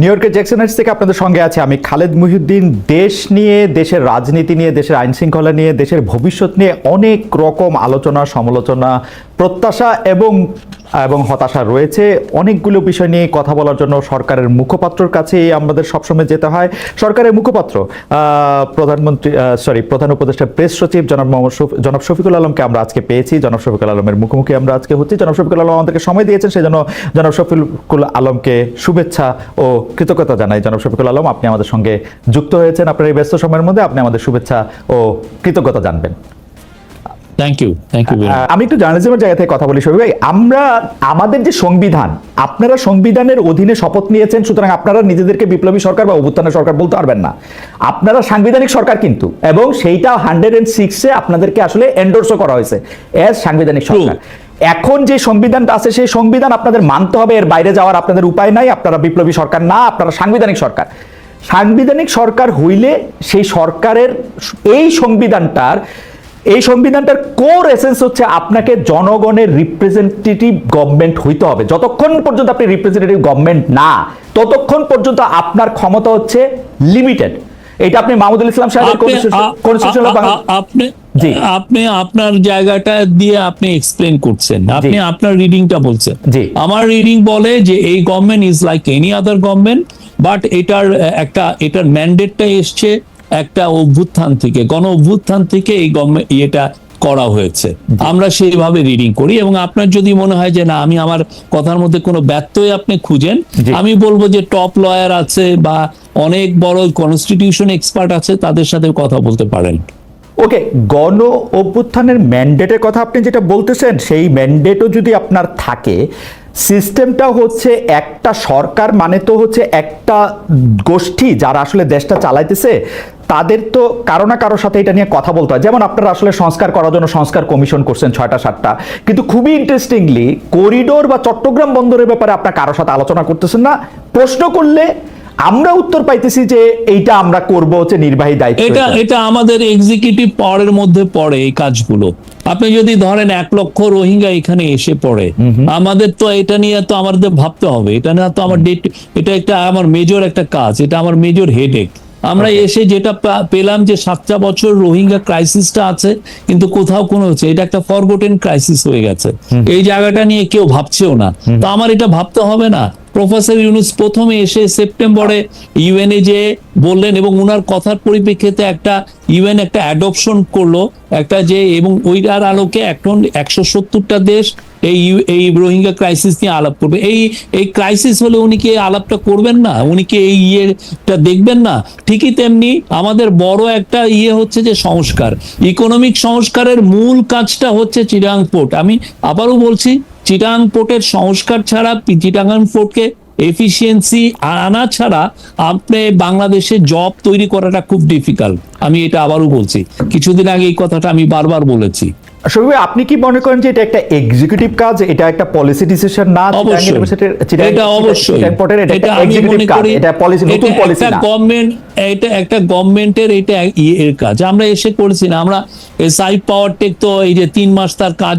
New ইয়র্কের Jackson Heights থেকে আপনাদের সঙ্গে আছে আমি খালেদ মুহিউদ্দিন। দেশ নিয়ে, দেশের রাজনীতি নিয়ে, দেশের আইন শৃঙ্খলা নিয়ে, দেশের ভবিষ্যৎ নিয়ে অনেক রকম আলোচনা, সমালোচনা, প্রত্যাশা এবং এবং হতাশা রয়েছে। অনেকগুলো বিষয় নিয়ে কথা বলার জন্য সরকারের মুখপাত্রর কাছে আমাদের সবসময় যেতে হয়। সরকারের মুখপাত্র প্রধানমন্ত্রী সরি প্রধান উপদেষ্টা, প্রেস সচিব জনাব মোহাম্মদ জনাব শফিকুল আলমকে আমরা আজকে পেয়েছি। জনাব শফিকুল আলমের মুখোমুখি আমরা আজকে হচ্ছি। জনাব শফিকুল আলম আমাদেরকে সময় দিয়েছেন সেই জন্য জনাব শফিকুল আলমকে শুভেচ্ছা ও কৃতজ্ঞতা জানাই। জনাব শফিকুল আলম, আপনি আমাদের সঙ্গে যুক্ত হয়েছেন। আপনার এই ব্যস্ত সময়ের মধ্যে আপনি আমাদের শুভেচ্ছা ও কৃতজ্ঞতা জানবেন। থ্যাংক ইউ থ্যাংক ইউ আমি একটু জার্নালিজমের জায়গা থেকে কথা বলি শফিক ভাই। আমরা আমাদের যে সংবিধান আপনারা সংবিধানের অধীনে শপথ নিয়েছেন সুতরাং আপনারা নিজেদেরকে বিপ্লবী সরকার বা অভ্যুত্থানের সরকার বলতে পারবেন না। আপনারা সাংবিধানিক সরকার কিন্তু এবং সেইটা হান্ড্রেড এন্ড সিক্সে আপনাদেরকে আসলে এন্ডোর্সও করা হয়েছে এজ সাংবিধানিক সরকার। এখন যে সংবিধানটা আছে সেই সংবিধান আপনাদের মানতে হবে এর বাইরে যাওয়ার আপনাদের উপায় নাই আপনারা বিপ্লবী সরকার না আপনারা সাংবিধানিক সরকার। সাংবিধানিক সরকার হইলে সেই সরকারের এই সংবিধানটার এই সংবিধানটার কোর এসেন্স হচ্ছে আপনাকে জনগণের রিপ্রেজেন্টেটিভ গভর্নমেন্ট হইতে হবে। যতক্ষণ পর্যন্ত আপনি রিপ্রেজেন্টেটিভ গভর্নমেন্ট না ততক্ষণ পর্যন্ত আপনার ক্ষমতা হচ্ছে লিমিটেড এটা আপনি মাহমুদুল ইসলাম সাহেবের কনস্টিটিউশনাল আপনি। আপনি আপনার জায়গাটা দিয়ে আপনি এক্সপ্লেন করছেন। আপনি আপনার রিডিংটা বলছেন। জি। আমার রিডিং বলে যে এই government is like any other government but এটার একটা এটার ম্যান্ডেটটা এসছে একটা অভ্যুত্থান থেকে গণ অভ্যুত্থান থেকে এই এটা করা হয়েছে। আমরা সেইভাবে রিডিং করি এবং আপনার যদি মনে হয় যে না আমি আমার কথার মধ্যে কোনো ব্যত্যয় আপনি খুঁজেন আমি বলব যে টপ লয়ার আছে বা অনেক বড় কনস্টিটিউশন এক্সপার্ট আছে তাদের সাথে কথা বলতে পারেন। ওকে গণ অভ্যুত্থানের ম্যান্ডেটের কথা আপনি যেটা বলতেছেন সেই ম্যান্ডেটও যদি আপনার থাকে সিস্টেমটা হচ্ছে একটা সরকার মানে তো হচ্ছে একটা গোষ্ঠী যারা আসলে দেশটা চালাইতেছে তাদের তো কারও না কারোর সাথে এটা নিয়ে কথা বলতে হয়। যেমন আপনারা আসলে সংস্কার করার জন্য সংস্কার কমিশন করছেন ছয়টা সাতটা। কিন্তু খুবই ইন্টারেস্টিংলি করিডোর বা চট্টগ্রাম বন্দরের ব্যাপারে আপনার কারোর সাথে আলোচনা করতেছেন না। প্রশ্ন করলে আমরা উত্তর পাইতেছি যে এইটা আমরা করব হচ্ছে নির্বাহী দায়িত্ব এটা এটা। আমাদের এক্সিকিউটিভ পাওয়ারের মধ্যে পড়ে এই কাজগুলো। আপনি যদি ধরেন এক লক্ষ রোহিঙ্গা এখানে এসে পড়ে আমাদের তো এটা নিয়ে তো আমাদের ভাবতে হবে। এটা না তো আমার ডেট এটা একটা আমার মেজর একটা কাজ এটা আমার মেজর হেডেক আমরা এসে যেটা পেলাম যে সাতটা বছর রোহিঙ্গা ক্রাইসিসটা আছে কিন্তু কোথাও কোনো হচ্ছে এটা একটা ফরগোটেন ক্রাইসিস হয়ে গেছে। এই জায়গাটা নিয়ে কেউ ভাবছেও না। তো আমার এটা ভাবতে হবে না। প্রফেসর ইউনুস প্রথমে এসে সেপ্টেম্বরে ইউএনএ যে বললেন এবং ওনার কথার পরিপ্রেক্ষিতে একটা ইউএন একটা অ্যাডপশন করল একটা যে এবং ওইটার আলোকে এখন একশো সত্তরটা দেশ এই এই রোহিঙ্গা ক্রাইসিস নিয়ে আলাপ করবে। এই এই ক্রাইসিস হলে উনি কি আলাপটা করবেন না? উনি কি এই ইয়েটা দেখবেন না? ঠিকই তেমনি আমাদের বড় একটা ইয়ে হচ্ছে যে সংস্কার। ইকোনমিক সংস্কারের মূল কাজটা হচ্ছে চিরাং পোর্ট। আমি আবারও বলছি চিটাং পোর্টের সংস্কার ছাড়া চিটাগাং পোর্টকে এফিসিয়েন্সি আনা ছাড়া আপনি বাংলাদেশে জব তৈরি করাটা খুব ডিফিকাল্ট আমি এটা আবারও বলছি। কিছুদিন আগে এই কথাটা আমি বারবার বলেছি। আপনি কি মনে করেন যে এটা একটা এক্সিকিউটিভ কাজ? এটা একটা পলিসি ডিসিশন না? এটা অবশ্যই। এটা একটা আমি এক্সিকিউটিভ কাজ করি এটা পলিসি নতুন পলিসি না। গভর্নমেন্ট এটা একটা গভর্নমেন্টের এটা এর কাজ। আমরা এসে করেছি না। আমরা এসআই পাওয়ার টেক তো এই যে তিন মাস তার কাজ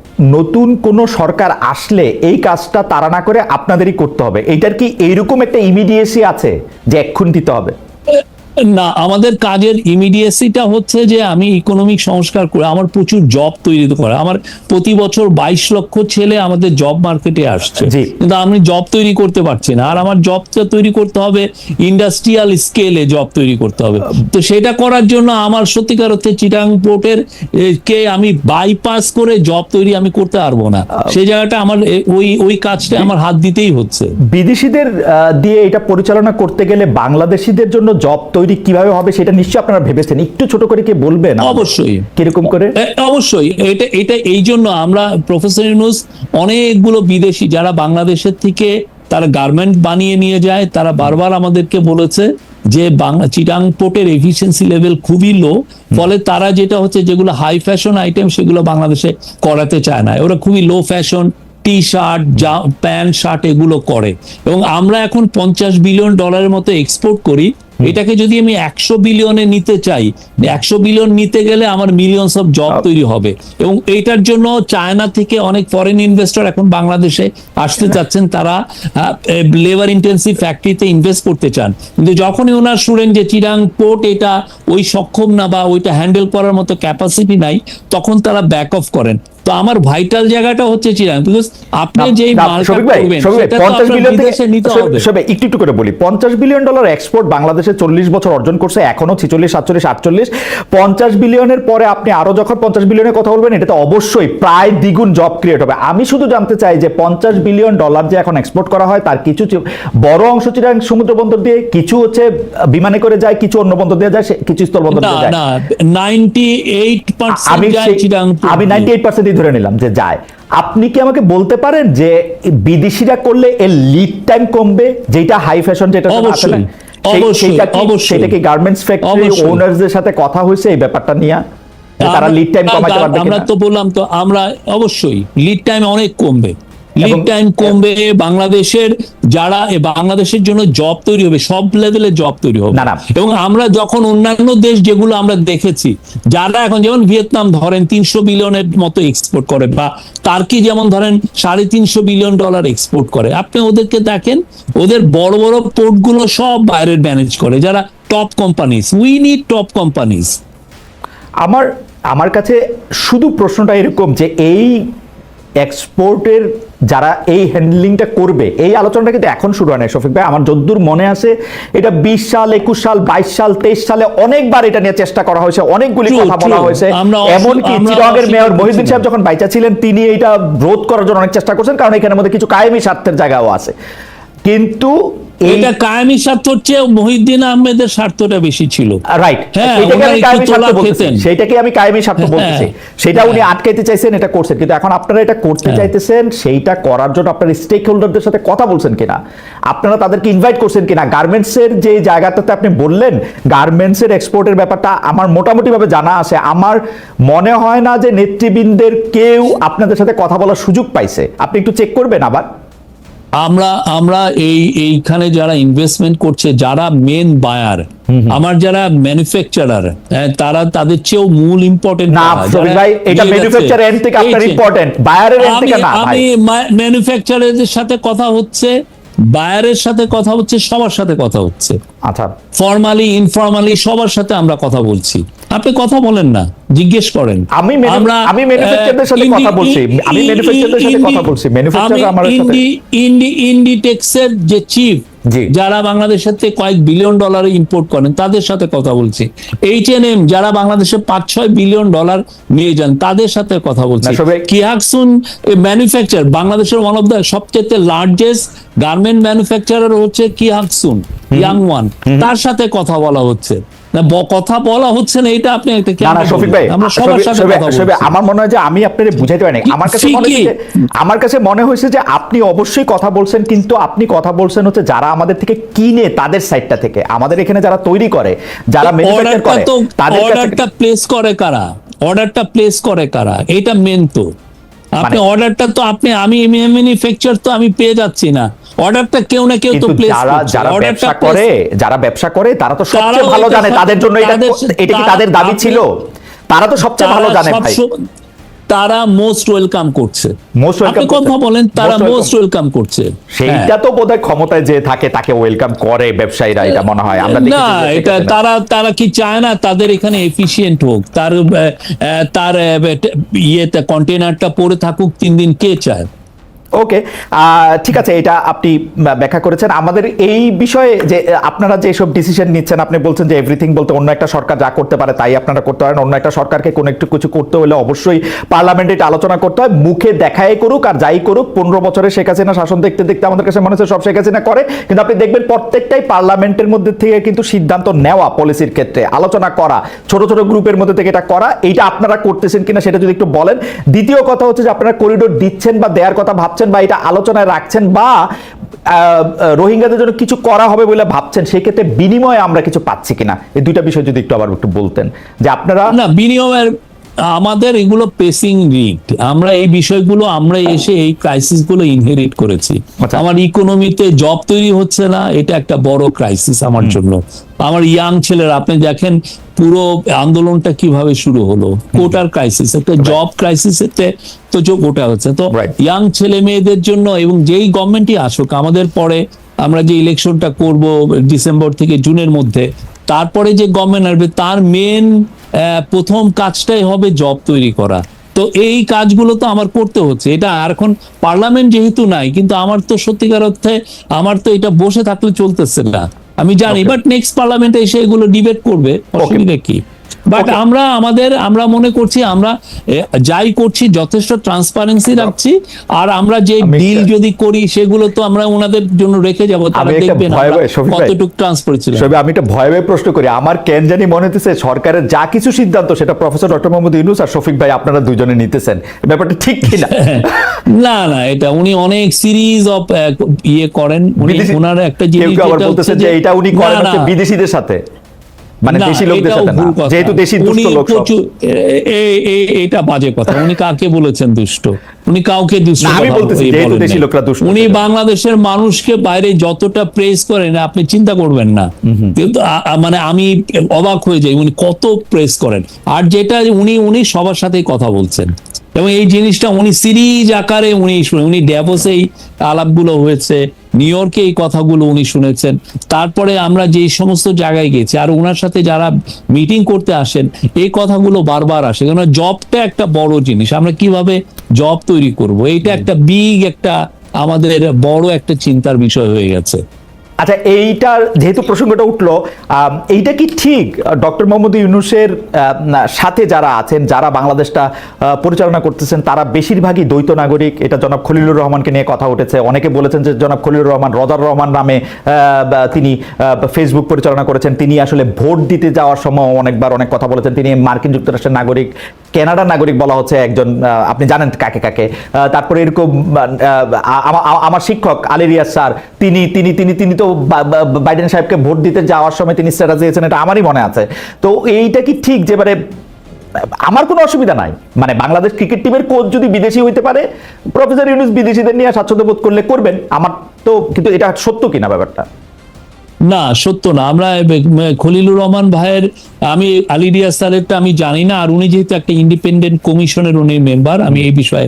নতুন কোনো সরকার আসলে এই কাজটা তারা না করে আপনাদেরই করতে হবে। এইটার কি এইরকম একটা ইমিডিয়েসি আছে যে এক্ষুন দিতে হবে? না আমাদের কাজের ইমিডিয়েসিটা হচ্ছে যে আমি ইকোনমিক সংস্কার করে আমার প্রচুর জব তৈরি করা। আমার প্রতি বছর বাইশ লক্ষ ছেলে আমাদের জব মার্কেটে আসছে। কিন্তু আমি জব তৈরি করতে পারছি না। আর আমার জবটা তৈরি করতে হবে ইন্ডাস্ট্রিয়াল স্কেলে জব তৈরি করতে হবে। তো সেটা করার জন্য আমার সত্যিকার হচ্ছে চিটাং পোর্টের কে আমি বাইপাস করে জব তৈরি আমি করতে পারব না। সেই জায়গাটা আমার ওই ওই কাজটা আমার হাত দিতেই হচ্ছে। বিদেশিদের দিয়ে এটা পরিচালনা করতে গেলে বাংলাদেশিদের জন্য জব তৈরি কীভাবে হবে সেটা নিশ্চয়ই আপনারা ভেবেছেন। একটু ছোট করে কি বলবেন অবশ্যই। কীরকম করে? অবশ্যই। এটা এটা এই জন্য আমরা প্রফেসর ইউনুস অনেকগুলো বিদেশি যারা বাংলাদেশের থেকে তারা গার্মেন্ট বানিয়ে নিয়ে যায় তারা বারবার আমাদেরকে বলেছে যে বাংলা চিটাং পোর্টের এফিসিয়েন্সি লেভেল খুবই লো ফলে তারা যেটা হচ্ছে যেগুলো হাই ফ্যাশন আইটেম সেগুলো বাংলাদেশে করাতে চায় না। ওরা খুবই low fashion T shirt pant shirt এগুলো করে। এবং আমরা এখন পঞ্চাশ বিলিয়ন ডলারের মতো এক্সপোর্ট করি। এটাকে যদি আমি একশো বিলিয়নে নিতে চাই একশো বিলিয়ন নিতে গেলে আমার মিলিয়নস অফ জব তৈরি হবে। এবং এইটার জন্য চায়না থেকে অনেক ফরেন ইনভেস্টর এখন বাংলাদেশে আসতে চাচ্ছেন। তারা লেবার ইন্টেন্সিভ ফ্যাক্টরিতে ইনভেস্ট করতে চান। কিন্তু যখনই ওনার শুনেন যে চিরাং পোর্ট এটা ওই সক্ষম না বা ওইটা হ্যান্ডেল করার মতো ক্যাপাসিটি নাই তখন তারা ব্যাক অফ করেন। তো আমার ভাইটাল জায়গাটা হচ্ছে চিরাং বিকজ আপনি যেই সবে একটু একটু করে বলি 50 বিলিয়ন ডলার এক্সপোর্ট বাংলাদেশে 40 বছর অর্জন করছে এখনও 46 47 48 50 বিলিয়নের পরে আপনি আরও যখন 50 বিলিয়নের কথা বলবেন এটা তো অবশ্যই প্রায় দ্বিগুণ জব ক্রিয়েট হবে। আমি শুধু জানতে চাই যে 50 বিলিয়ন ডলার যে এখন এক্সপোর্ট করা হয় তার কিছু বড় অংশ চিরাং সমুদ্র বন্দর দিয়ে কিছু হচ্ছে বিমানে করে যায় কিছু অন্য বন্দর দিয়ে যায় কিছু স্থল বন্দর দিয়ে যায়। না 98% আমি 98% সত্যি ধরে নিলাম যে যায়। আপনি কি আমাকে বলতে পারেন যে বিদেশিরা করলে এর লিড টাইম কমবে? যেটা হাই ফ্যাশন যেটা অবশ্যই সেটা কি গার্মেন্টস ফ্যাক্টরি সাথে কথা হয়েছে এই ব্যাপারটা নিয়ে? তারা লিড টাইম কমাতে পারবে আমরা তো বললাম তো আমরা অবশ্যই লিড টাইম অনেক কমবে। লিড টাইম কমবে বাংলাদেশের যারা বাংলাদেশের জন্য জব তৈরি হবে সব লেভেলে জব তৈরি হবে। এবং আমরা যখন অন্যান্য দেশ যেগুলো আমরা দেখেছি যারা এখন যেমন ভিয়েতনাম ধরেন তিনশো বিলিয়নের মতো এক্সপোর্ট করে বা টার্কি যেমন ধরেন সাড়ে তিনশো বিলিয়ন ডলার এক্সপোর্ট করে আপনি ওদেরকে দেখেন ওদের বড় বড় পোর্টগুলো সব বাইরের ম্যানেজ করে যারা top companies we need top companies আমার আমার কাছে শুধু প্রশ্নটা এরকম যে এই এক্সপোর্টের যারা এই হ্যান্ডলিংটা করবে এই আলোচনাটা কিন্তু এখন শুরু হয় না শফিক ভাই। আমার যদ্দূর মনে আছে এটা বিশ সাল একুশ সাল বাইশ সাল তেইশ সালে অনেকবার এটা নিয়ে চেষ্টা করা হয়েছে অনেকগুলি কথা বলা হয়েছে। এমনকি চিরাগের মেয়র মহিদিন মহিউদ্দিন সাহেব যখন বাইচা ছিলেন তিনি এটা রোধ করার জন্য অনেক চেষ্টা করছেন কারণ এখানের মধ্যে কিছু কায়েমি স্বার্থের জায়গাও আছে। কিন্তু এটা কায়েমি স্বার্থ হচ্ছে মহিউদ্দিন আহমেদের স্বার্থটা বেশি ছিল। রাইট হ্যাঁ, সেটাকে আমি কায়েমি স্বার্থ বলতেছি। সেটাকে আমি কায়েমি স্বার্থ হ্যাঁ, বলতেছি। সেটা উনি আটকাইতে চাইছেন এটা করছেন। কিন্তু এখন আপনারা এটা করতে হ্যাঁ। চাইতেছেন সেইটা করার জন্য আপনার স্টেক হোল্ডারদের সাথে কথা বলছেন কিনা? আপনারা তাদেরকে ইনভাইট করছেন কিনা? গার্মেন্টস এর যে জায়গাটাতে আপনি বললেন গার্মেন্টস এর এক্সপোর্টের ব্যাপারটা আমার মোটামুটি ভাবে জানা আছে। আমার মনে হয় না যে নেতৃবৃন্দের কেউ আপনাদের সাথে কথা বলার সুযোগ পাইছে। আপনি একটু চেক করবেন আবার। আমরা আমরা এই এইখানে যারা ইনভেস্টমেন্ট করছে যারা মেন বায়ার আমার যারা ম্যানুফ্যাকচারার তারা তাদের চেয়েও মূল ইম্পর্টেন্ট না ভাই এটা ম্যানুফ্যাকচার এন্ড থেকে আপনার ইম্পর্টেন্ট বায়ারের এন্ড থেকে না আমি ম্যানুফ্যাকচারারদের সাথে কথা হচ্ছে বায়ারের সাথে কথা হচ্ছে সবার সাথে কথা হচ্ছে। আচ্ছা। ফর্মালি ইনফর্মালি সবার সাথে আমরা কথা বলছি। আপনি কথা বলেন না জিজ্ঞেস করেন। আমি আমি manufacturer-দের সাথে কথা বলছি। আমি ই- সাথে কথা বলছি। আমি আমার সাথে- ইন্ডি- ইন্ডি- ইন্ডিটেক্সের যে চিফ যারা বাংলাদেশের থেকে কয়েক বিলিয়ন ডলার ইম্পোর্ট করেন তাদের সাথে কথা বলছি। এইচ এন এম যারা বাংলাদেশে পাঁচ ছয় বিলিয়ন ডলার নিয়ে যান তাদের সাথে কথা বলছি। কিহাকসুন ম্যানুফ্যাকচার বাংলাদেশের ওয়ান অফ দ্য সবচেয়ে লার্জেস্ট গার্মেন্ট ম্যানুফ্যাকচারার হচ্ছে কিহাকসুন ইয়াং ওয়ান তার সাথে কথা বলা হচ্ছে। না কথা বলা হচ্ছে না এটা আপনি একটা না শফিক ভাই আমরা সবার সাথে কথা বলছি। আমার মনে হয় যে আমি আপনাদের বুঝাইতে পারিনি আমার কাছে মনে হয়েছে যে আমার কাছে মনে হয়েছে যে আপনি অবশ্যই কথা বলছেন কিন্তু আপনি কথা বলছেন হচ্ছে যারা আমাদের থেকে কিনে তাদের সাইডটা থেকে। আমাদের এখানে যারা তৈরি করে যারা ম্যানুফ্যাকচার করে তাদের অর্ডারটা প্লেস করে কারা? অর্ডারটা প্লেস করে কারা? এটা মেন তো। আপনি মানে- অর্ডারটা তো আপনি আমি ম্যানুফ্যাকচার তো আমি পেয়ে যাচ্ছি না। অর্ডারটা কেউ না কেউ তো প্লেস যারা যারা ব্যবসা করে যারা ব্যবসা করে তারা তো সবচেয়ে ভালো জানে তাদের জন্য এটা এটা কি তাদের দাবি ছিল? তারা তো সবচেয়ে ভালো জানে ভাই। তারা মোস্ট ওয়েলকাম করছে। Welcome আপনি কথা বলেন তারা মোস্ট ওয়েলকাম করছে। সেইটা। তো বোধহয় ক্ষমতায় যে থাকে তাকে ওয়েলকাম করে ব্যবসায়ীরা এটা মনে হয়। আমরা না এটা তারা তারা কি চায় না তাদের এখানে এফিসিয়েন্ট হোক? তার তার ইয়েতে কন্টেনারটা পড়ে থাকুক তিন দিন কে চায়? ওকে ঠিক আছে, এটা আপনি ব্যাখ্যা করেছেন। আমাদের এই বিষয়ে যে, আপনারা যে সব ডিসিশন নিচ্ছেন, আপনি বলছেন যে এভরিথিং বলতে অন্য একটা সরকার যা করতে পারে তাই আপনারা করতে পারেন। অন্য একটা সরকারকে কোনো একটু কিছু করতে হলে অবশ্যই পার্লামেন্টে এটা আলোচনা করতে হয়। মুখে দেখাই করুক আর যাই করুক, পনেরো বছরে শেখ হাসিনা শাসন দেখতে দেখতে আমাদের কাছে মনে হচ্ছে সব শেখ হাসিনা করে। কিন্তু আপনি দেখবেন প্রত্যেকটাই পার্লামেন্টের মধ্যে থেকে কিন্তু সিদ্ধান্ত নেওয়া পলিসির ক্ষেত্রে। আলোচনা করা, ছোট ছোট গ্রুপের মধ্যে থেকে এটা করা, এইটা আপনারা করতেছেন কিনা সেটা যদি একটু বলেন। দ্বিতীয় কথা হচ্ছে যে আপনারা করিডোর দিচ্ছেন বা দেওয়ার কথা ভাবছেন বা এটা আলোচনায় রাখছেন বা রোহিঙ্গাদের জন্য কিছু করা হবে বলে ভাবছেন, সেক্ষেত্রে বিনিময়ে আমরা কিছু পাচ্ছি কিনা? এই দুইটা বিষয় যদি একটু আবার একটু বলতেন, যে আপনারা না বিনিয়োগের আমাদের এগুলো পেসিং রিট আমরা এই বিষয়গুলো আমরা এসে এই ক্রাইসিসগুলো ইনহেরিট করেছি। আচ্ছা। আমার ইকোনমিতে জব তৈরি হচ্ছে না এটা একটা বড় ক্রাইসিস আমার জন্য। আমার ইয়াং ছেলেরা আপনি দেখেন পুরো আন্দোলনটা কীভাবে শুরু হলো। কোটার ক্রাইসিস একটা জব ক্রাইসিসেতে তো যে কোটা হচ্ছে। তো. ইয়াং ছেলে মেয়েদের জন্য এবং যেই গভর্নমেন্টই আসুক আমাদের পরে আমরা যে ইলেকশনটা করব ডিসেম্বর থেকে জুনের মধ্যে তারপরে যে গভর্নমেন্ট আসবে তার মেন প্রথম কাজটাই হবে জব তৈরি করা। তো এই কাজগুলো তো আমার করতে হচ্ছে। এটা আর এখন পার্লামেন্ট যেহেতু নাই কিন্তু আমার তো সত্যিকার অর্থে আমার তো এটা বসে থাকলে চলতেছে না। আমি জানি বাট নেক্সট পার্লামেন্টে এসে এগুলো ডিবেট করবে। অসুবিধা কি? বাট আমরা আমাদের আমরা মনে করছি আমরা যাই করছি যথেষ্ট ট্রান্সপারেন্সি রাখছি আর আমরা যে ডিল যদি করি সেগুলো তো আমরা ওনাদের জন্য রেখে যাব তারা আমরা ভয়, কতটুকু ট্রান্সপারেন্সি সবে আমি একটা ভয় ভয় প্রশ্ন করি। আমার কেন জানি মনে হতেছে সরকারের যা কিছু সিদ্ধান্ত সেটা প্রফেসর ডক্টর মোহাম্মদ ইউনুস আর শফিক ভাই আপনারা দুজনে নিতেছেন। ব্যাপারটা ঠিক কিনা? না না না এটা উনি অনেক সিরিজ অফ ইয়ে করেন। উনি ওনার একটা জিনিস কেউ আবার যেটা বলতেছে যে এটা উনি করেন না, বিদেশিদের সাথে। মানে দেশি লোকদের সাথে না যেহেতু দেশি দুষ্ট লোক এটা বাজে কথা। উনি কাকে বলেছেন দুষ্ট? উনি কাউকে দুষ্ট আমি বলতেছি, যেহেতু দেশি লোকরা দুষ্ট উনি বাংলাদেশের মানুষকে বাইরে যতটা প্রেস করেন আপনি চিন্তা করবেন না। কিন্তু মানে আমি অবাক হয়ে যাই উনি কত প্রেস করেন। আর যেটা উনি উনি সবার সাথেই কথা বলছেন। এবং এই জিনিসটা উনি সিরিজ আকারে উনি শুনে উনি ড্যাভোসে এই আলাপগুলো হয়েছে নিউ ইয়র্কে এই কথাগুলো উনি শুনেছেন। তারপরে আমরা যে সমস্ত জায়গায় গেছি আর ওনার সাথে যারা মিটিং করতে আসেন এই কথাগুলো বারবার আসে। কেন জবটা একটা বড় জিনিস। আমরা কীভাবে জব তৈরি করব? এইটা একটা বিগ একটা আমাদের বড় একটা চিন্তার বিষয় হয়ে গেছে। আচ্ছা এইটার যেহেতু প্রসঙ্গটা উঠল এইটা কি ঠিক? ডক্টর মোহাম্মদ ইউনুসের সাথে যারা আছেন, যারা বাংলাদেশটা পরিচালনা করতেছেন, তারা বেশিরভাগই দ্বৈত নাগরিক। এটা জনাব খলিলুর রহমানকে নিয়ে কথা উঠেছে। অনেকে বলেছেন যে জনাব খলিলুর রহমান রদার রহমান নামে তিনি ফেসবুক পরিচালনা করেছেন। তিনি আসলে ভোট দিতে যাওয়ার সময় অনেকবার অনেক কথা বলেছেন। তিনি মার্কিন যুক্তরাষ্ট্রের নাগরিক। কানাডার নাগরিক বলা হচ্ছে একজন আপনি জানেন কাকে কাকে। তারপরে এরকম আমার শিক্ষক আলেরিয়াস স্যার, তিনি তিনি তিনি তিনি তো বাইডেন সাহেবকে ভোট দিতে যাওয়ার সময় তিনি স্ট্যাটাস দিয়েছেন, এটা আমারই মনে আছে। তো এইটা কি ঠিক যে মানে আমার কোনো অসুবিধা নাই? মানে বাংলাদেশ ক্রিকেট টিমের কোচ যদি বিদেশি হইতে পারে, প্রফেসর ইউনুস বিদেশিদের নিয়ে স্বাচ্ছন্দ্য বোধ করলে করবেন। আমার তো, কিন্তু এটা সত্য কিনা ব্যাপারটা? না সত্য না। আমরা খলিলুর রহমান ভাইয়ের আমি আলিডিয়া স্যারেরটা আমি জানি না আর উনি যেহেতু একটা ইন্ডিপেন্ডেন্ট কমিশনের উনি মেম্বার আমি এই বিষয়ে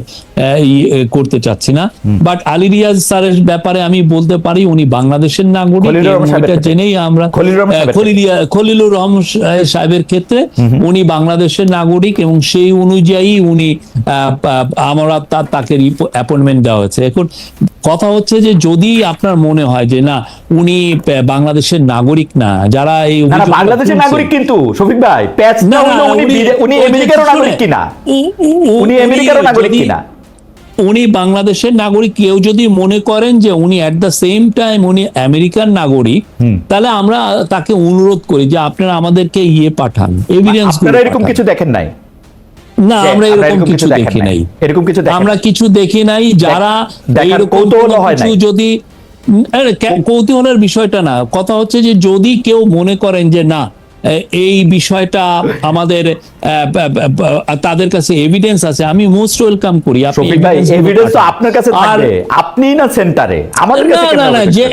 করতে চাচ্ছি না। বাট আলিরিয়াজ স্যারের ব্যাপারে আমি বলতে পারি উনি বাংলাদেশের নাগরিক এটা। জেনেই আমরা খলিলুর রহমান সাহেবের খলিলিয়া খলিলুর রহমান সাহেবের ক্ষেত্রে উনি বাংলাদেশের নাগরিক এবং সেই অনুযায়ী উনি আমরা তার তাকে অ্যাপয়েন্টমেন্ট দেওয়া হয়েছে। এখন কথা হচ্ছে যে যদি আপনার মনে হয় যে না উনি বাংলাদেশের নাগরিক না যারা এই না না অভিযোগটা বাংলাদেশের নাগরিক কিন্তু শফিক ভাই প্যাচ না, উনি আমেরিকারও নাগরিক কিনা? উনি আমেরিকারও নাগরিক কিনা? উনি বাংলাদেশের নাগরিক কেউ যদি মনে করেন যে উনি অ্যাট দ্য সেম টাইম উনি আমেরিকান নাগরিক তাহলে আমরা তাকে অনুরোধ করি যে আপনারা আমাদেরকে ইয়ে পাঠান এভিডেন্স আপনারা এরকম কিছু দেখেন নাই? না আমরা এরকম কিছু দেখি নাই। এরকম কিছু আমরা কিছু দেখি নাই যারা এইরকম হয় কিছু যদি কৌতূহলের বিষয়টা না। কথা হচ্ছে যে যদি কেউ মনে করেন যে না এই বিষয়টা আমাদের তাদের কাছে এভিডেন্স আছে আমি মোস্ট ওয়েলকাম করি। এভিডেন্স তো আপনার কাছে থাকবে। আপনি না সেন্টারে। আমাদের কাছে না না না যে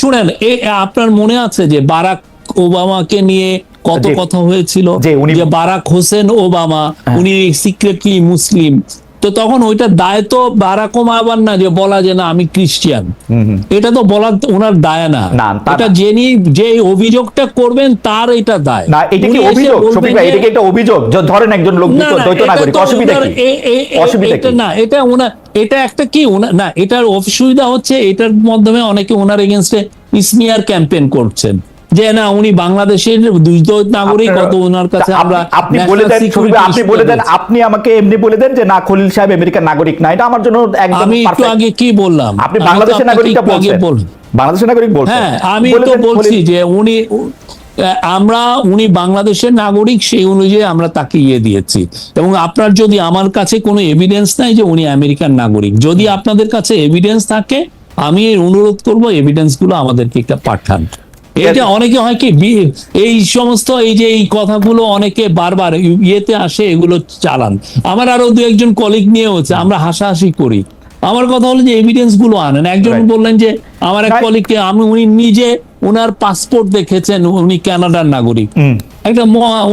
শুনেন এ আপনার মনে আছে যে বারাক ওবামাকে নিয়ে কত কথা হয়েছিল? যে বারাক হোসেন ওবামা উনি সিক্রেটলি মুসলিম। তো তখন ওইটা দায় তো বারাক ওবামার না যে বলা যে না আমি খ্রিস্টিয়ান। এটা তো বলার ওনার দায় না। এটা যিনি যে অভিযোগটা করবেন তার এটা দায়। না এটা কি অভিযোগ? শফিক ভাই এটা কি একটা অভিযোগ? যে ধরেন একজন লোক দ্বৈত নাগরিক অসুবিধা কি? অসুবিধা কি? না এটা ওনার এটা একটা কি ওনা- না এটার অসুবিধা হচ্ছে এটার মাধ্যমে অনেকে ওনার এগেনস্টে স্মিয়ার ক্যাম্পেইন করছেন। যে না উনি বাংলাদেশের দ্বৈত নাগরিক কত ওনার কাছে আমরা আপনি- বলে দেন আপনি বলে দেন আপনি আমাকে এমনি বলে দেন যে না খলিল সাহেব আমেরিকার নাগরিক না। এটা আমার জন্য একদম আমি একটু আগে কি বললাম? আপনি বাংলাদেশের নাগরিকটা বলছেন। বাংলাদেশের নাগরিক বলছেন। হ্যাঁ আমি তো বলছি যে উনি আমরা উনি বাংলাদেশের নাগরিক সেই অনুযায়ী আমরা তাকে ইয়ে দিয়েছি। এবং আপনার যদি আমার কাছে কোনো এভিডেন্স নাই যে উনি আমেরিকান নাগরিক যদি আপনাদের কাছে এভিডেন্স থাকে আমি অনুরোধ করব এভিডেন্সগুলো আমাদেরকে একটা পাঠান। এটা অনেকে হয় কি এই সমস্ত এই যে এই কথাগুলো অনেকে বারবার ইয়েতে আসে এগুলো চালান। আমার আরও দু একজন কলিগ নিয়ে হচ্ছে আমরা হাসাহাসি করি। আমার কথা হলো যে এভিডেন্সগুলো আনেন। একজন বললেন যে আমার এক. কলিগকে আমি উনি নিজে ওনার পাসপোর্ট দেখেছেন উনি কানাডার নাগরিক। একটা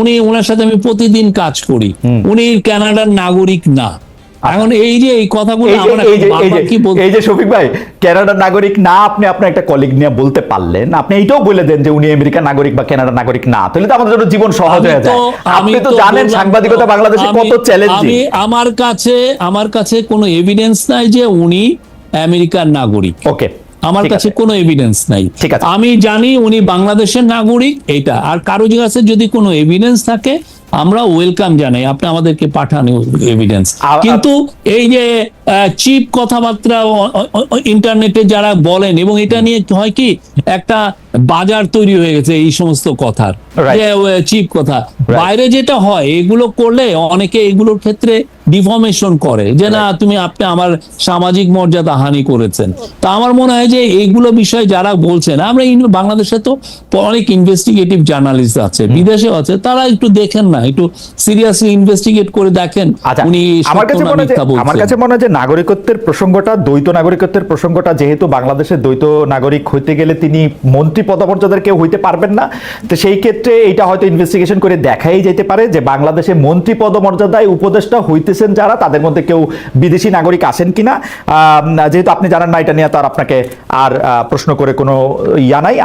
উনি ওনার সাথে আমি প্রতিদিন কাজ করি। উনি কানাডার নাগরিক না। এখন এই যে এই কথাগুলো এই যে- শফিক ভাই কানাডার নাগরিক না আপনি আপনার একটা কলিগ নিয়ে বলতে পারলেন। আপনি এইটাও বলে দেন যে উনি নাগরিক বা কানাডার নাগরিক না। তাহলে তো আমাদের জন্য জীবন সহজ হয়ে যায়। আপনি তো জানেন সাংবাদিকতা বাংলাদেশে কত চ্যালেঞ্জিং আমার কাছে আমার কাছে কোনো এভিডেন্স নাই যে উনি আমেরিকার নাগরিক। ওকে আমার কাছে। কোনো এভিডেন্স নাই। ঠিক আছে। আমি জানি উনি বাংলাদেশের নাগরিক এটা। আর কারও কাছে যদি কোনো এভিডেন্স থাকে আমরা ওয়েলকাম জানাই আপনি আমাদেরকে পাঠান এভিডেন্স কিন্তু এই যে চিপ কথাবার্তা ইন্টারনেটে যারা বলেন এবং এটা নিয়ে হয় কি একটা বাজার তৈরি হয়ে গেছে এই সমস্ত কথার। চিপ কথা। বাইরে যেটা হয় এগুলো করলে অনেকে এগুলোর ক্ষেত্রে ডিফর্মেশন করে যে না তুমি আপনি আমার সামাজিক মর্যাদা হানি করেছেন। তা আমার মনে হয় যে এইগুলো বিষয়ে যারা বলছেন আমরা বাংলাদেশে তো অনেক ইনভেস্টিগেটিভ জার্নালিস্ট আছে বিদেশেও আছে তারা একটু দেখেন না একটু সিরিয়াসলি ইনভেস্টিগেট করে দেখেন আচ্ছা উনি আমার কাছে মনে হয় আমার কাছে মনে হয় যে নাগরিকত্বের প্রসঙ্গটা দ্বৈত নাগরিকত্বের প্রসঙ্গটা যেহেতু বাংলাদেশের দ্বৈত নাগরিক হইতে গেলে তিনি মন্ত্রী পদমর্যাদার কেউ হইতে পারবেন না তো সেই ক্ষেত্রে এটা হয়তো ইনভেস্টিগেশন করে দেখাই যেতে পারে যে বাংলাদেশে মন্ত্রী পদমর্যাদায় উপদেষ্টা হইতেছেন যারা তাদের মধ্যে কেউ বিদেশি নাগরিক আসেন কিনা। আহ, যেহেতু আপনি জানেন না এটা নিয়ে তো আর আপনাকে আর প্রশ্ন করে কোনো ইয়া নাই।